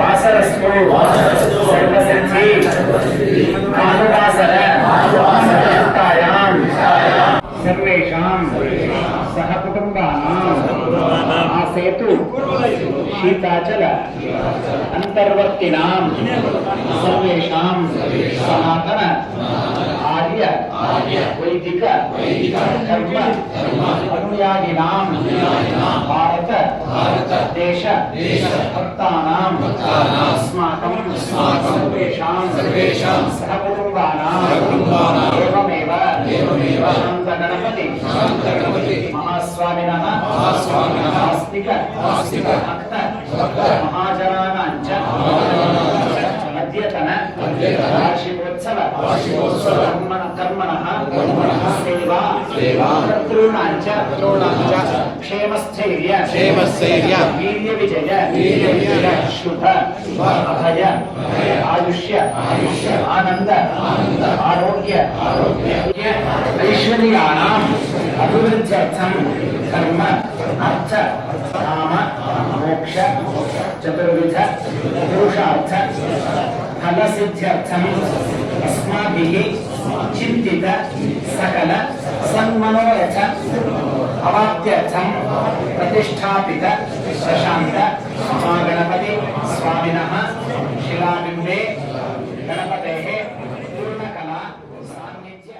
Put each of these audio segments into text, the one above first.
వాసరస్తు సర్వసంచి కానువాసర కాయాం సర్వేషాం సహ కుటుంబానాం. ఆ సేతు శీతాచల అంతర్వర్తినాం. సర్వేషాం సనాతన आर्य वैदिक धर्म अनुयायिनां भारत देश भक्तानां अस्माकं सर्वेषां सहकुटुम्बानां एवमेव शान्तगणपति महास्वामिनः आस्तिक भक्त महाजनानाञ्च अद्यतन वार्षिकोत्सव कर्मण कर्मणः सेवा कर्तॄणाञ्च क्षेमस्थैर्य क्षेमस्थैर्य वीर्यविजय शुभ अभय आयुष्य आनन्द आरोग्य ऐश्वर्याणाम् अभिवृद्ध्यर्थं कर्म अर्थ काम मोक्ष चतुर्विध पुरुषार्थ ఫలసిద్ధ్యర్థం అస్మాభిః చింతిత సకల సన్మనోయచ అవాప్త్యర్థం ప్రతిష్టాపిత ప్రశాంత మహాగణపతి స్వామినః శిలాబింబే గణపతేః పూర్ణకళ సాన్నిధ్య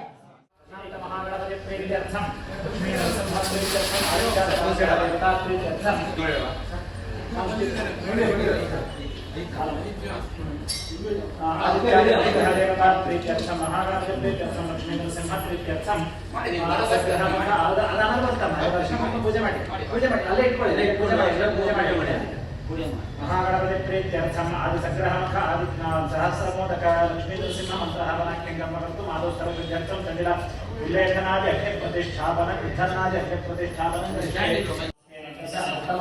మహాగణపతి ప్రేర్థం సంభావ్యర్థం ಪೂಜೆ ಮಾಡಿ ಪೂಜೆ ಮಾಡಿ ಅಲ್ಲೇ ಇಟ್ಕೊಳ್ಳಿ ಪೂಜೆ ಮಾಡಿ ಪೂಜೆ ಮಾಡಿ ಪೂಜೆ ಮಾಡಿ ಮಹಾಗಣಪತಿ ಪ್ರೀತ್ಯರ್ಥಂ ಆದಿ ಸಂಗ್ರಹಮಃ ಆದಿ ಸಹಸ್ರ ಮೋದಕ ಲಕ್ಷ್ಮೀ ನರಸಿಂಹ ಮಂತ್ರಹವನಾಖ್ಯಂಗಮ ಕರ್ತು ಮಾಧವ ಸರ್ವಜ್ಞರ್ಥಂ ತಂದಿರ ಉಲ್ಲೇಖನಾದಿ ಅಗ್ನಿ ಪ್ರತಿಷ್ಠಾಪನ ವಿಧನಾದಿ ಅಗ್ನಿ ಪ್ರತಿಷ್ಠಾಪನ ಉತ್ತಮ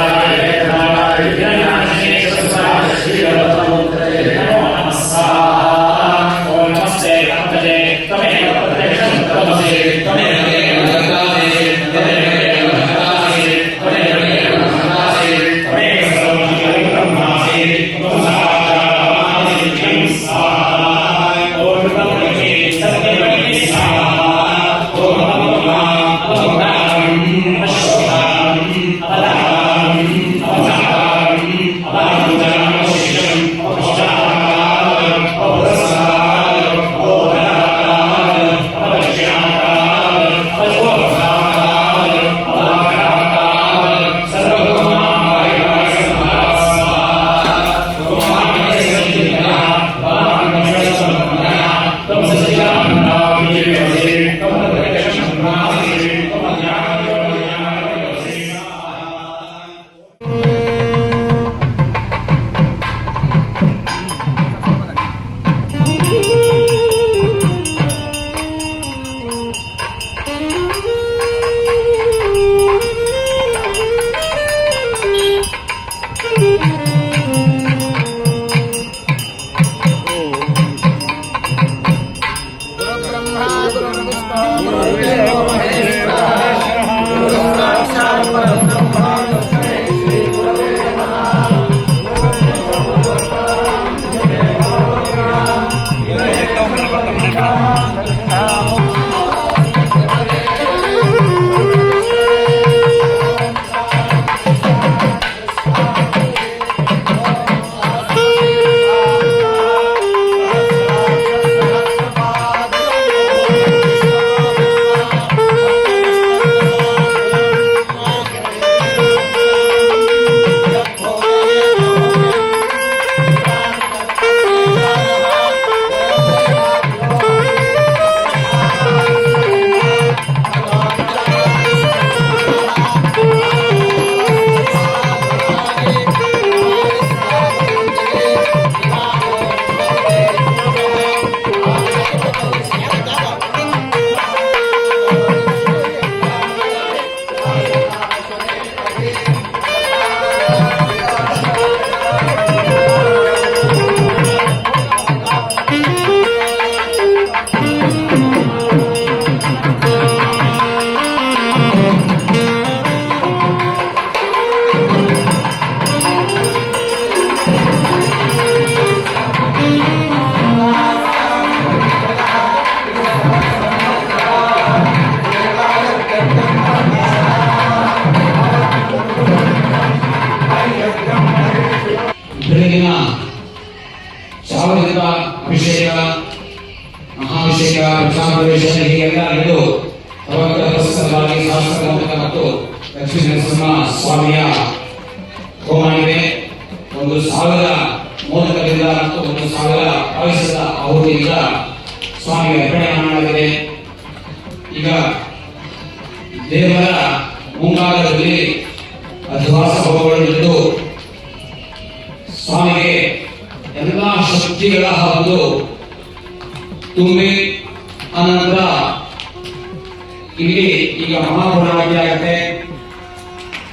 ಇಲ್ಲಿ ಈಗ ಮಹಾಪುರಾವತಿ ಆಗುತ್ತೆ.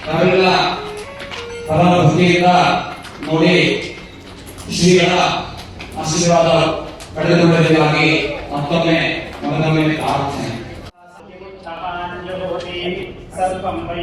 ನಾವೆಲ್ಲ ಪರಭಕ್ತಿಯಿಂದ ನೋಡಿ ಶ್ರೀಗಳ ಆಶೀರ್ವಾದ ಪಡೆದುಕೊಳ್ಳಬೇಕಾಗಿ ಮತ್ತೊಮ್ಮೆ ಮನದೊಮ್ಮೆ ಪ್ರಾರ್ಥನೆ. ಸರ್ಪಂ ವೈ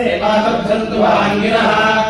सेवा सब्जन्तु वाङ्गिनः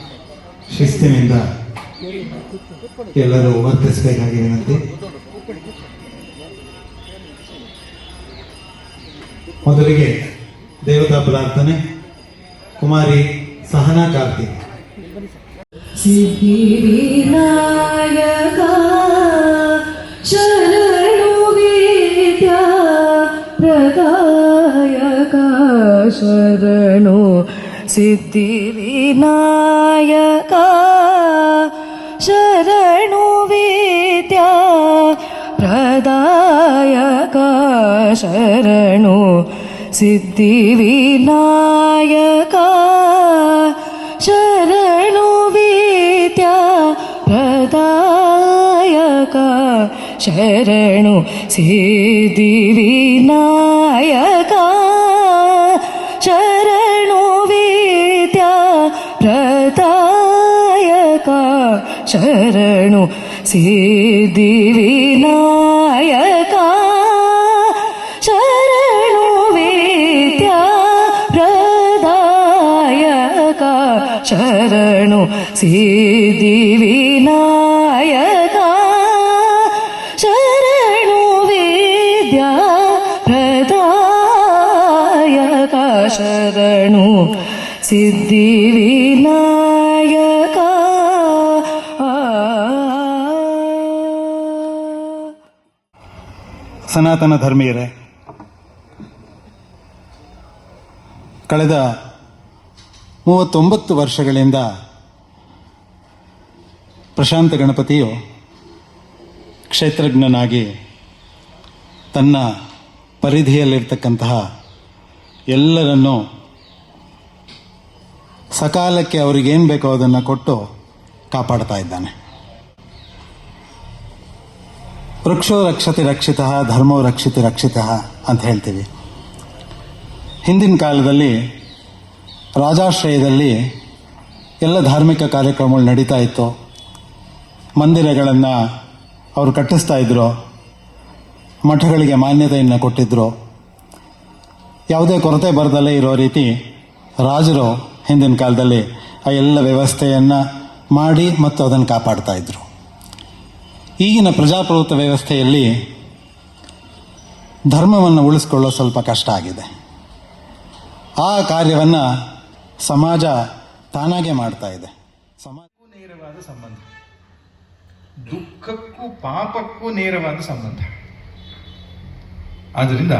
ಶಿಸ್ತಿನಿಂದ ಎಲ್ಲರೂ ವರ್ತಿಸಬೇಕಾಗಿ ವಿನಂತಿ ಮೊದಲಿಗೆ ದೇವತಾ ಪ್ರಾರ್ಥನೆ ಕುಮಾರಿ ಸಹನಾ ಶರಣೋಗೀಯ ಕಾ ಶರಣು सिद्धिविनायका शरणोविद्या प्रदायका शरणु सिद्धिविनायका शरणोवीत्या प्रदायका शरणु सिद्धिविनायका। പ്രദായക ശരണു സിദ്ധി വിനായക ശരണു വിദ്യ പ്രദായക ശരണു സിദ്ധി വിനായക ശരണു വിദ്യ പ്രദായക ശരണു സിദ്ധി ಸನಾತನ ಧರ್ಮೀಯರೇ, ಕಳೆದ ಮೂವತ್ತೊಂಬತ್ತು ವರ್ಷಗಳಿಂದ ಪ್ರಶಾಂತ ಗಣಪತಿಯು ಕ್ಷೇತ್ರಜ್ಞನಾಗಿ ತನ್ನ ಪರಿಧಿಯಲ್ಲಿರ್ತಕ್ಕಂತಹ ಎಲ್ಲರನ್ನು ಸಕಾಲಕ್ಕೆ ಅವರಿಗೇನು ಬೇಕೋ ಅದನ್ನು ಕೊಟ್ಟು ಕಾಪಾಡ್ತಾ ಇದ್ದಾನೆ. ವೃಕ್ಷೋ ರಕ್ಷತೆ ರಕ್ಷಿತ, ಧರ್ಮೋ ರಕ್ಷಿತ ರಕ್ಷಿತ ಅಂತ ಹೇಳ್ತೀವಿ. ಹಿಂದಿನ ಕಾಲದಲ್ಲಿ ರಾಜಾಶ್ರಯದಲ್ಲಿ ಎಲ್ಲ ಧಾರ್ಮಿಕ ಕಾರ್ಯಕ್ರಮಗಳು ನಡೀತಾ ಇತ್ತು. ಮಂದಿರಗಳನ್ನು ಅವರು ಕಟ್ಟಿಸ್ತಾ ಇದ್ದರು ಮಠಗಳಿಗೆ ಮಾನ್ಯತೆಯನ್ನು ಕೊಟ್ಟಿದ್ದರು ಯಾವುದೇ ಕೊರತೆ ಬರದಲ್ಲೇ ಇರೋ ರೀತಿ ರಾಜರು ಹಿಂದಿನ ಕಾಲದಲ್ಲಿ ಆ ಎಲ್ಲ ವ್ಯವಸ್ಥೆಯನ್ನು ಮಾಡಿ ಮತ್ತು ಅದನ್ನು ಕಾಪಾಡ್ತಾ ಇದ್ರು. ಈಗಿನ ಪ್ರಜಾಪ್ರಭುತ್ವ ವ್ಯವಸ್ಥೆಯಲ್ಲಿ ಧರ್ಮವನ್ನು ಉಳಿಸ್ಕೊಳ್ಳೋ ಸ್ವಲ್ಪ ಕಷ್ಟ ಆಗಿದೆ. ಆ ಕಾರ್ಯವನ್ನು ಸಮಾಜ ತಾನಾಗೆ ಮಾಡ್ತಾ ಇದೆ. ಸಮಾಜ ನೇರವಾದ ಸಂಬಂಧ. ದುಃಖಕ್ಕೂ ಪಾಪಕ್ಕೂ ನೇರವಾದ ಸಂಬಂಧ. ಆದ್ದರಿಂದ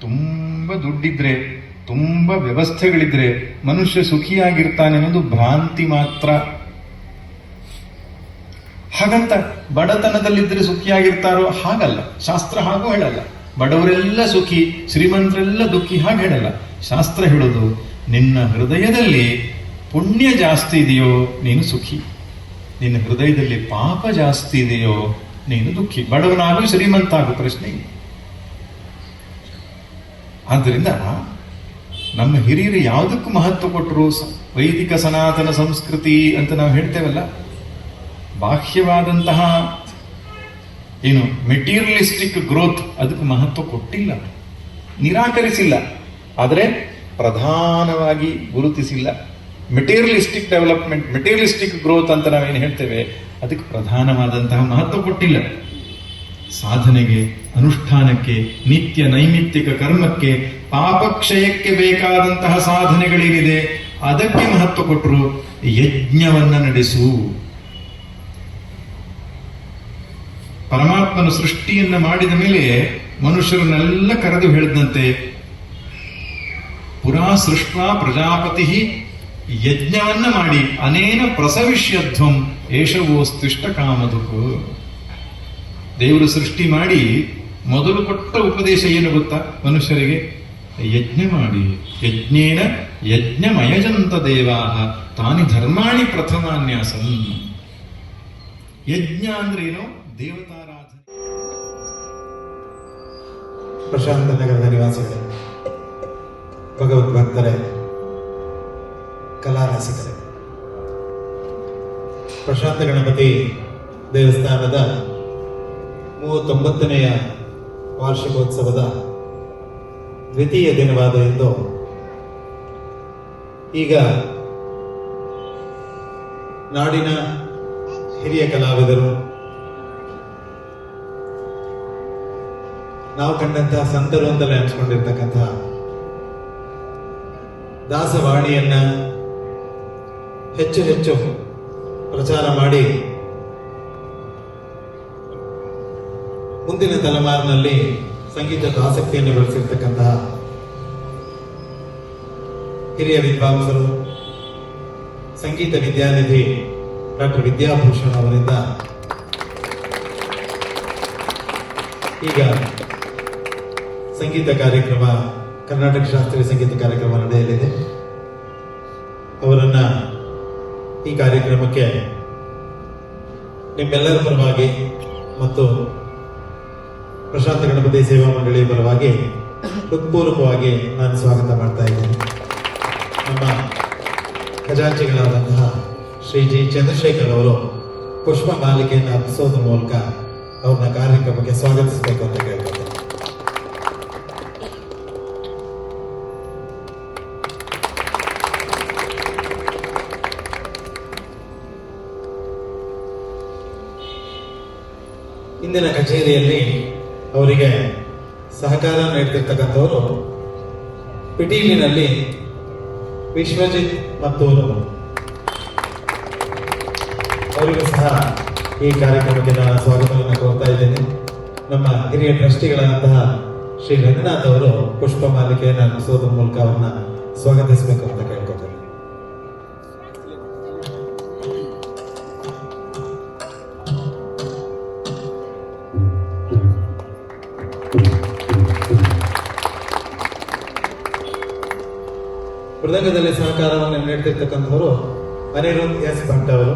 ತುಂಬ ದುಡ್ಡಿದ್ರೆ, ತುಂಬ ವ್ಯವಸ್ಥೆಗಳಿದ್ರೆ ಮನುಷ್ಯ ಸುಖಿಯಾಗಿರ್ತಾನೆ ಅನ್ನೋದು ಭ್ರಾಂತಿ ಮಾತ್ರ. ಹಾಗಂತ ಬಡತನದಲ್ಲಿದ್ದರೆ ಸುಖಿಯಾಗಿರ್ತಾರೋ ಹಾಗಲ್ಲ. ಶಾಸ್ತ್ರ ಹಾಗೂ ಹೇಳಲ್ಲ. ಬಡವರೆಲ್ಲ ಸುಖಿ, ಶ್ರೀಮಂತರೆಲ್ಲ ದುಃಖಿ ಹಾಗೆ ಹೇಳಲ್ಲ. ಶಾಸ್ತ್ರ ಹೇಳೋದು, ನಿನ್ನ ಹೃದಯದಲ್ಲಿ ಪುಣ್ಯ ಜಾಸ್ತಿ ಇದೆಯೋ ನೀನು ಸುಖಿ. ನಿನ್ನ ಹೃದಯದಲ್ಲಿ ಪಾಪ ಜಾಸ್ತಿ ಇದೆಯೋ ನೀನು ದುಃಖಿ. ಬಡವನಾಗು ಶ್ರೀಮಂತ ಆಗೋ ಪ್ರಶ್ನೆ ಆದ್ದರಿಂದ ನಮ್ಮ ಹಿರಿಯರು ಯಾವುದಕ್ಕೂ ಮಹತ್ವ ಕೊಟ್ಟರು? ವೈದಿಕ ಸನಾತನ ಸಂಸ್ಕೃತಿ ಅಂತ ನಾವು ಹೇಳ್ತೇವಲ್ಲ. ಬಾಹ್ಯವಾದಂತಹ ಏನು ಮೆಟೀರಿಯಲಿಸ್ಟಿಕ್ ಗ್ರೋತ್ ಅದಕ್ಕೆ ಮಹತ್ವ ಕೊಟ್ಟಿಲ್ಲ. ನಿರಾಕರಿಸಿಲ್ಲ. ಆದರೆ ಪ್ರಧಾನವಾಗಿ ಗುರುತಿಸಿಲ್ಲ. ಮೆಟೀರಿಯಲಿಸ್ಟಿಕ್ ಡೆವಲಪ್ಮೆಂಟ್ ಮೆಟೀರಿಯಲಿಸ್ಟಿಕ್ ಗ್ರೋತ್ ಅಂತ ನಾವೇನು ಹೇಳ್ತೇವೆ, ಅದಕ್ಕೆ ಪ್ರಧಾನವಾದಂತಹ ಮಹತ್ವ ಕೊಟ್ಟಿಲ್ಲ. ಸಾಧನೆಗೆ, ಅನುಷ್ಠಾನಕ್ಕೆ, ನಿತ್ಯ ನೈಮಿತ್ತಿಕ ಕರ್ಮಕ್ಕೆ, ಪಾಪಕ್ಷಯಕ್ಕೆ ಬೇಕಾದಂತಹ ಸಾಧನೆಗಳೇನಿದೆ ಅದಕ್ಕೆ ಮಹತ್ವ ಕೊಟ್ಟರು ಯಜ್ಞವನ್ನು ನಡೆಸು. ಪರಮಾತ್ಮನ ಸೃಷ್ಟಿಯನ್ನ ಮಾಡಿದ ಮೇಲೆ ಮನುಷ್ಯರನ್ನೆಲ್ಲ ಕರೆದು ಹೇಳಿದಂತೆ, ಪುರಾ ಸೃಷ್ಟ ಪ್ರಜಾಪತಿ ಯಜ್ಞವನ್ನ ಮಾಡಿ, ಅನೇನ ಪ್ರಸವಿಷ್ಯಧ್ವಂ ಏಷವೋಸ್ತಿಷ್ಟ ಕಾಮಧುಕು. ದೇವರು ಸೃಷ್ಟಿ ಮಾಡಿ, ಮೊದಲು ಕೊಟ್ಟ ಉಪದೇಶ ಏನು ಗೊತ್ತಾ ಮನುಷ್ಯರಿಗೆ? ಯಜ್ಞ ಮಾಡಿ, ಯಜ್ಞೇನ ಯಜ್ಞಮಯಜಂತ ದೇವಾಹ, ತಾನಿ ಧರ್ಮಾಣಿ ಪ್ರಥಮಾನ್ಯಾಸನ್ ಯಜ್ಞ ಅಂದ್ರೇನು ದೇವತಾರಾಧನೆ ಪ್ರಶಾಂತ ನಗರದ ನಿವಾಸಿಗಳೇ ಭಗವದ್ಭಕ್ತರೇ ಕಲಾರಸಿಕರೇ. ಪ್ರಶಾಂತ ಗಣಪತಿ ದೇವಸ್ಥಾನದ ಮೂವತ್ತೊಂಬತ್ತನೆಯ ವಾರ್ಷಿಕೋತ್ಸವದ ದ್ವಿತೀಯ ದಿನವಾದ ಇಂದು ಈಗ ನಾಡಿನ ಹಿರಿಯ ಕಲಾವಿದರು ನಾವು ಕಂಡಂತಹ ಸಂತರು ಅಂತಲೇ ಅನ್ಸ್ಕೊಂಡಿರ್ತಕ್ಕಂತಹ ದಾಸವಾಣಿಯನ್ನ ಹೆಚ್ಚು ಹೆಚ್ಚು ಪ್ರಚಾರ ಮಾಡಿ ಮುಂದಿನ ತಲೆಮಾರಿನಲ್ಲಿ ಸಂಗೀತದ ಆಸಕ್ತಿಯನ್ನು ಬೆಳೆಸಿರ್ತಕ್ಕಂತಹ ಹಿರಿಯ ವಿದ್ವಾಂಸರು, ಸಂಗೀತ ವಿದ್ಯಾನಿಧಿ ಡಾಕ್ಟರ್ ವಿದ್ಯಾಭೂಷಣ್ ಅವರಿಂದ ಈಗ ಸಂಗೀತ ಕಾರ್ಯಕ್ರಮ, ಕರ್ನಾಟಕ ಶಾಸ್ತ್ರೀಯ ಸಂಗೀತ ಕಾರ್ಯಕ್ರಮ ನಡೆಯಲಿದೆ. ಅವರನ್ನ ಈ ಕಾರ್ಯಕ್ರಮಕ್ಕೆ ನಿಮ್ಮೆಲ್ಲರ ಪರವಾಗಿ ಮತ್ತು ಪ್ರಶಾಂತ ಗಣಪತಿ ಸೇವಾ ಮಂಡಳಿ ಪರವಾಗಿ ಹೃತ್ಪೂರ್ವಕವಾಗಿ ನಾನು ಸ್ವಾಗತ ಮಾಡ್ತಾ ಇದ್ದೇನೆ. ನಮ್ಮ ಖಜಾಂಚಿಗಳಾದಂತಹ ಶ್ರೀ ಜಿ ಚಂದ್ರಶೇಖರ್ ಅವರು ಪುಷ್ಪ ಮಾಲಿಕೆಯನ್ನು ಅರ್ಪಿಸೋದ್ರ ಮೂಲಕ ಅವ್ರನ್ನ ಕಾರ್ಯಕ್ರಮಕ್ಕೆ ಸ್ವಾಗತಿಸಬೇಕು ಅಂತ ಕೇಳ್ಕೊಳ್ತೇನೆ ಇಂದಿನ ಕಚೇರಿಯಲ್ಲಿ ಅವರಿಗೆ ಸಹಕಾರ ನೀಡ್ತಿರ್ತಕ್ಕಂಥವರು ಪಿಟೀಲಿನಲ್ಲಿ ವಿಶ್ವಜಿತ್ ಮತ್ತೂರು ಅವರಿಗೂ ಸಹ ಈ ಕಾರ್ಯಕ್ರಮಕ್ಕೆ ನಾನು ಸ್ವಾಗತವನ್ನು ಕೋರ್ತಾ ಇದ್ದೇನೆ. ನಮ್ಮ ಹಿರಿಯ ಟ್ರಸ್ಟಿಗಳಾದಂತಹ ಶ್ರೀ ರಂಗನಾಥ್ ಅವರು ಪುಷ್ಪ ಮಾಲಿಕೆಯನ್ನು ಅರ್ಪಿಸೋದ್ರ ಮೂಲಕ ಅವರನ್ನ ಸ್ವಾಗತಿಸಬೇಕು ಅಂತ ಕೇಳ್ಕೊತೇನೆ ಮೃದಂಗದಲ್ಲಿ ಸಹಕಾರವನ್ನು ನೀಡ್ತಿರ್ತಕ್ಕಂಥವರು ಅನಿರುದ್ಧ್ ಎಸ್ ಭಟ್ ಅವರು.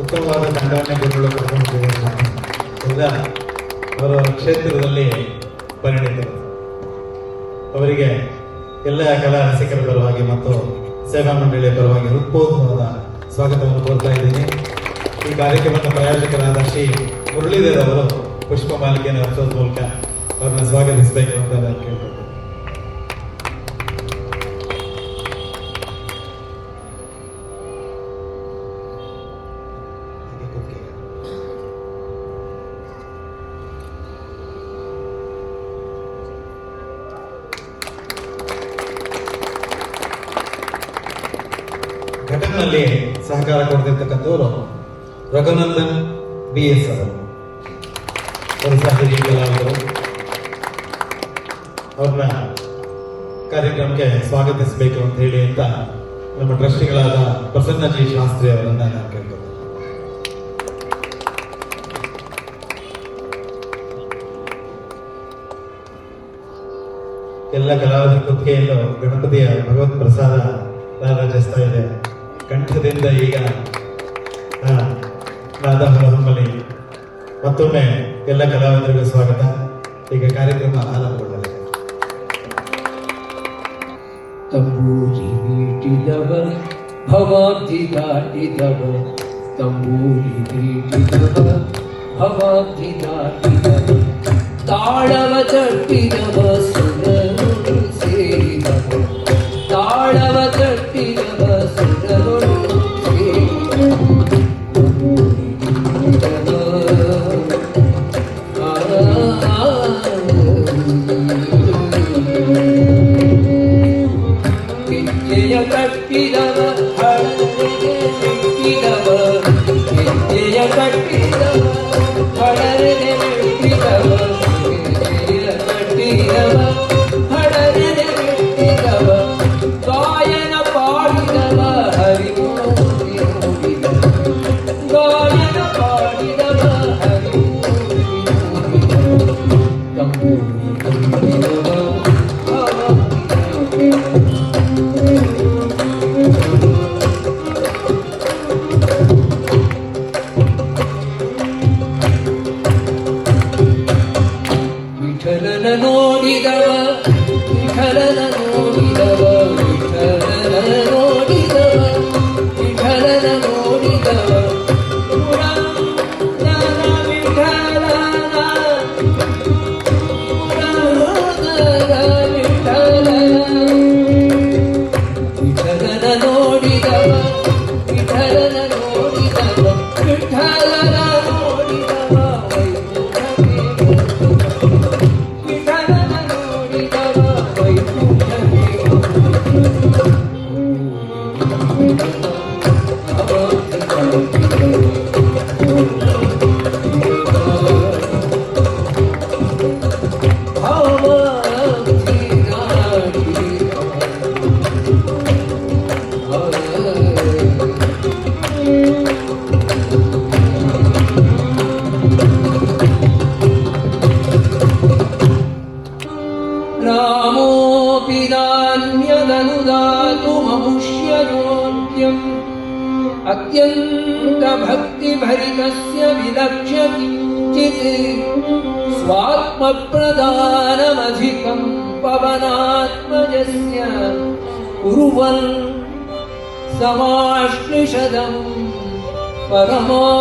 ಉತ್ತಮವಾದ ತಂಡವನ್ನು ಗುರುಗಳು ಎಲ್ಲ ಅವರ ಕ್ಷೇತ್ರದಲ್ಲಿ ಪರಿಣಿತರು. ಅವರಿಗೆ ಎಲ್ಲ ಕಲಾ ರಸಿಕರ ಪರವಾಗಿ ಮತ್ತು ಸೇವಾ ಮಂಡಳಿಯ ಪರವಾಗಿ ಹೃತ್ಪೂರ್ವಕವಾದ ಸ್ವಾಗತವನ್ನು ಕೋರ್ತಾ ಇದ್ದೀನಿ. ಈ ಕಾರ್ಯಕ್ರಮದ ಪ್ರಾಯೋಜಕರಾದ ಶ್ರೀ ಮುರಳೀಧರ್ ಅವರು ಪುಷ್ಪ ಮಾಲಿಕೆಯನ್ನು ಹಚ್ಚೋದ್ರ ಮೂಲಕ ಅವ್ರನ್ನ ಸ್ವಾಗತಿಸಬೇಕು ಅಂತ ನಾನು. ಘಟಕದಲ್ಲಿ ಸಹಕಾರ ಕೊಡ್ತಿರ್ತಕ್ಕಂಥವರು ರಘುನಂದನ್ ಬಿ ಎಸ್ ಅವರು ಅವರು ಅವ್ರನ್ನ ಕಾರ್ಯಕ್ರಮಕ್ಕೆ ಸ್ವಾಗತಿಸಬೇಕು ಅಂತ ಹೇಳಿ ಅಂತ ನಮ್ಮ ಟ್ರಸ್ಟಿಗಳಾದ ಪ್ರಸನ್ನಜಿ ಶಾಸ್ತ್ರಿ ಅವರನ್ನ ನಾನು ಕೇಳ್ಕೊಳ್ತೇನೆ. ಎಲ್ಲ ಕಲಾವಿದರ ಕುತ್ತಿಗೆಯಲ್ಲೂ ಗಣಪತಿಯ ಭಗವತ್ ಪ್ರಸಾದ ರಾರಾಜಿಸ್ತಾ ಇದೆ. ಕಂಠದಿಂದ ಈಗ ನಾದ ಹೊರಹೊಮ್ಮಲಿ ಮತ್ತೊಮ್ಮೆ ಎಲ್ಲ ಕಲಾವಿದರಿಗೂ ಸ್ವಾಗತ. ಈಗ ಕಾರ್ಯಕ್ರಮ ಆರಂಭಗೊಳ್ಳಲಿದೆ. ತಂಬೂರಿ ಮೀಟಿದವ ಭವಾಬ್ಧಿ ದಾಟಿದವ ತಂಬೂರಿ ಮೀಟಿದವ ಭವಾಬ್ಧಿ ದಾಟಿದವ ತಾಳವ ತಟ್ಟಿದವ ಸುರರು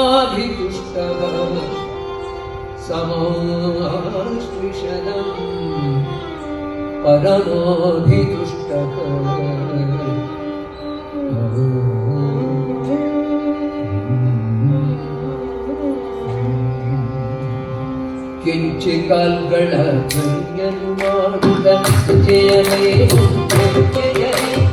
समाभिपुष्टः समाश्विषदम् परमाभिदुष्टः किञ्चिकाल्गळ जयमे जयमे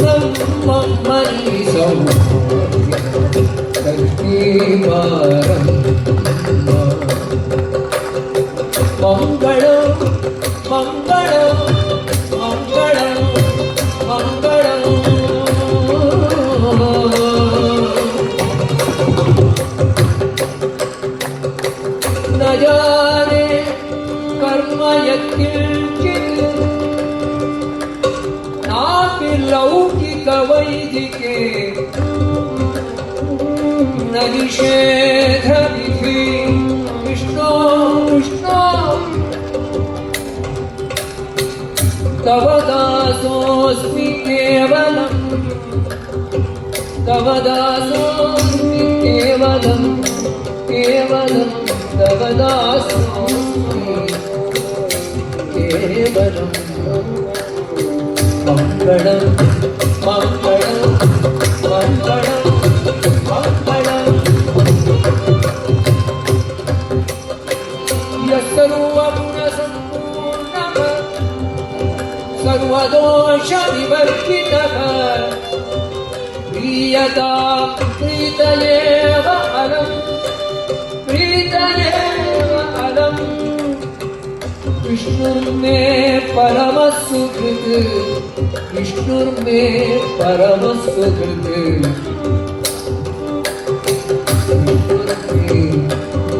ब्रह्म परिसौ ङ्गण यत्सम्पूर्णः सर्वदोषविवर्जितः प्रियता प्रीतले प्रीतले Düşünürme parama sıkıldı Düşünürme parama sıkıldı Düşünürme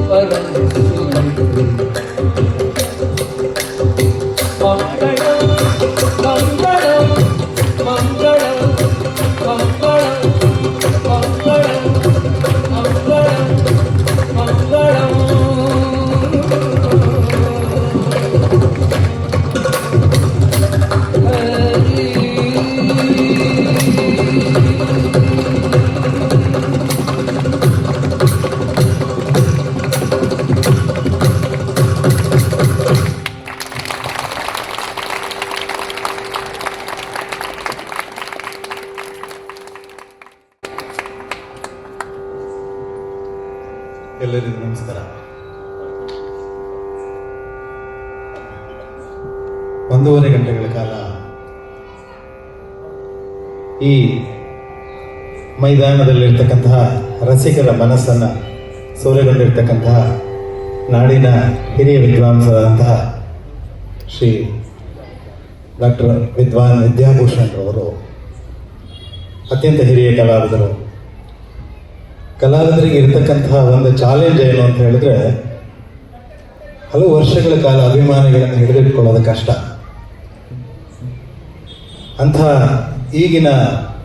parama sıkıldı Ankara'ya ಮೈದಾನದಲ್ಲಿರ್ತಕ್ಕಂತಹ ರಸಿಕರ ಮನಸ್ಸನ್ನು ಸೂರೆಗೊಂಡಿರ್ತಕ್ಕಂತಹ ನಾಡಿನ ಹಿರಿಯ ವಿದ್ವಾಂಸರಾದಂತಹ ಶ್ರೀ ಡಾಕ್ಟರ್ ವಿದ್ವಾನ್ ವಿದ್ಯಾಭೂಷಣ್ ಅವರು ಅತ್ಯಂತ ಹಿರಿಯ ಕಲಾವಿದರು. ಕಲಾವಿದರಿಗೆ ಇರತಕ್ಕಂತಹ ಒಂದು ಚಾಲೆಂಜ್ ಏನು ಅಂತ ಹೇಳಿದ್ರೆ, ಹಲವು ವರ್ಷಗಳ ಕಾಲ ಅಭಿಮಾನಿಗಳನ್ನು ಹಿಡಿದಿಟ್ಕೊಳ್ಳೋದು ಕಷ್ಟ. ಅಂತಹ ಈಗಿನ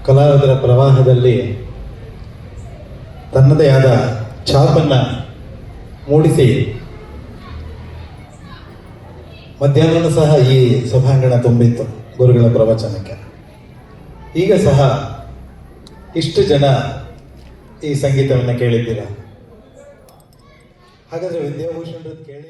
ಕಲಾವಿದರ ಪ್ರವಾಹದಲ್ಲಿ ತನ್ನದೇ ಆದ ಛಾಪನ್ನು ಮೂಡಿಸಿ ಮಧ್ಯಾಹ್ನ ಸಹ ಈ ಸಭಾಂಗಣ ತುಂಬಿತ್ತು ಗುರುಗಳ ಪ್ರವಚನಕ್ಕೆ. ಈಗ ಸಹ ಇಷ್ಟು ಜನ ಈ ಸಂಗೀತವನ್ನು ಕೇಳಿದ್ದೀರ? ಹಾಗಾದರೆ ವಿದ್ಯಾಭೂಷಣರದ್ದು ಕೇಳಿ.